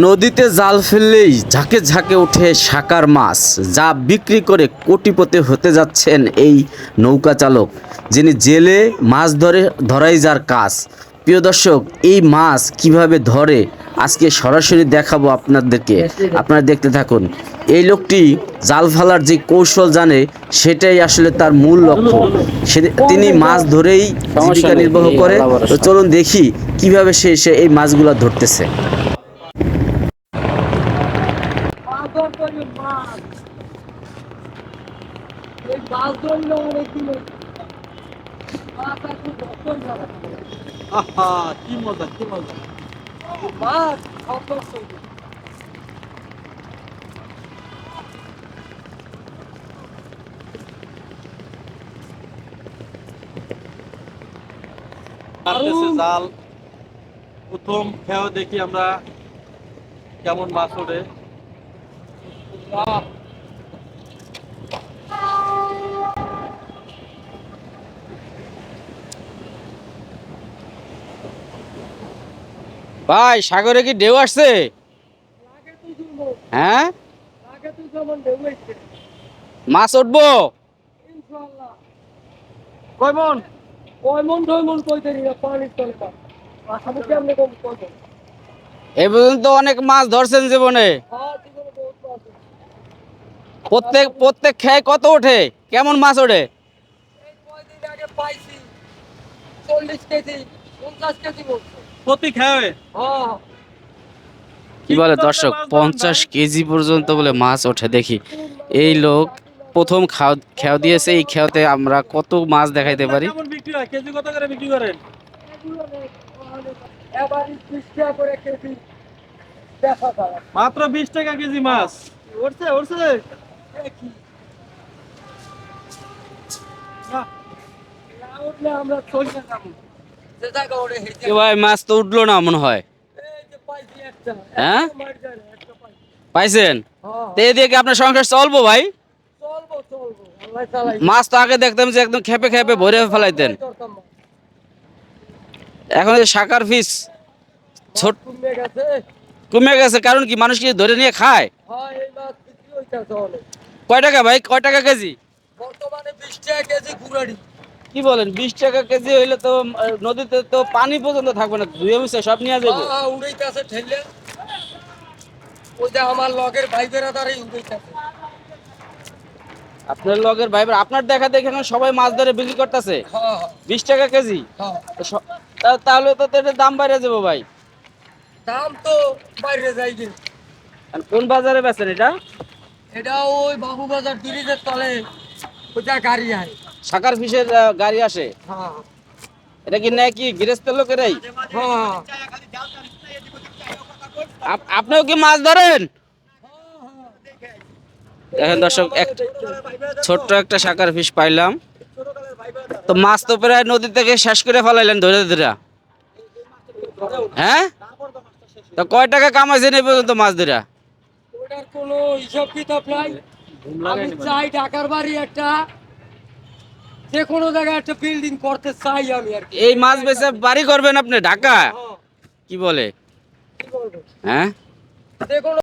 নদীতে জাল ফেললেই ঝাঁকে ঝাঁকে ওঠে শাকার মাছ, যা বিক্রি করে কোটিপতি হতে যাচ্ছেন এই নৌকা চালক, যিনি জেলে মাছ ধরে, ধরাই যার কাজ। প্রিয় দর্শক, এই মাছ কীভাবে ধরে, আজকে সরাসরি দেখাবো আপনাদেরকে। আপনারা দেখতে থাকুন, এই লোকটি জাল ফেলার যে কৌশল জানে, সেটাই আসলে তার মূল লক্ষ্য। সে, তিনি মাছ ধরেই জীবিকা নির্বাহ করে। তো চলুন দেখি কীভাবে সে সে এই মাছগুলো ধরতেছে। আহা কি মজা কি মজা। মাছ সব মারতেছে জাল। প্রথম খেয়াও দেখি আমরা কেমন মাছ ওঠে। ভাই সাগরে কি ঢেউ আসছে? হ্যাঁ? মাছ উঠবো? কইতে পানির এ পর্যন্ত অনেক মাছ ধরছেন জীবনে। হ্যাঁ। প্রত্যেক প্রত্যেক খেয়ে কত ওঠে? কেমন মাছ ওঠে? পাইছি চল্লিশ কেজি পঞ্চাশ কেজি বলছে প্রতি হ্যাঁ কি বলে দর্শক পঞ্চাশ কেজি পর্যন্ত বলে মাছ ওঠে দেখি। এই লোক প্রথম খাও খেয়াও দিয়েছে এই খেয়াতে আমরা কত মাছ দেখাইতে পারি। কেজি কত করে বিক্রি করেন? মাত্র বিশ টাকা কেজি মাছ। উঠছে উঠছে আমরা চলে যাব। ভাই মাছ তো উঠল না মনে হয়। হ্যাঁ? পাইছেন? হ্যাঁ, দিয়ে কি আপনার সংসার চলবো ভাই? মাছ তো আগে দেখতাম যে একদম খেপে খেপে ভরে ফেলাইতেন। এখন যে শাকার ফিস ছোট কমে গেছে। কারণ কি মানুষ কি ধরে নিয়ে খায়? হ্যাঁ কয় টাকা ভাই? কয় টাকা কেজি? বর্তমানে বিশ টাকা কেজি গুড়াড়ি কি বলেন বিশ টাকা কেজি হইলে তো নদীতে তো পানি পর্যন্ত থাকবে না ধুয়ে মুছে সব নিয়ে যাব হ্যাঁ উড়াইতেছে আমার লগের ভাই বেড়াদারই উড়াইতেছে। আপনার লগের আপনার দেখা দেখে এখন সবাই মাছ ধরে বিক্রি করতেছে? হ্যাঁ বিশ টাকা কেজি? হ্যাঁ তাহলে তো এটার দাম বাইরে যাব ভাই। দাম তো বাইরে যাই কোন বাজারে বেচেন এটা? এটা ওই বাবু বাজার ব্রিজের তলে ওইটা গাড়ি আয়। শাকার ফিসের আহ, গাড়ি আসে। হ্যাঁ। এটা কি নেয় কি? গৃহস্থ লোকেরাই? হ্যাঁ। আপনিও কি মাছ ধরেন? দেখেন দর্শক এক ছোট্ট একটা শাকার ফিশ পাইলাম। তো মাছ তো প্রায় নদী থেকে শেষ করে ফেলাইলেন ধরে ধরে। হ্যাঁ? তো কয় টাকা কামাইছেন এই পর্যন্ত মাছ ধরে? ওটার কোনো হিসাব কিতাব নাই। আমি চাই ঢাকার বাড়ি একটা যে কোনো জায়গায় একটা বিল্ডিং করতে চাই আমি আর কি। এই মাছ বেচে বাড়ি করবেন আপনি ঢাকা হ্যাঁ, কি বলে? কি হ্যাঁ? যে কোনো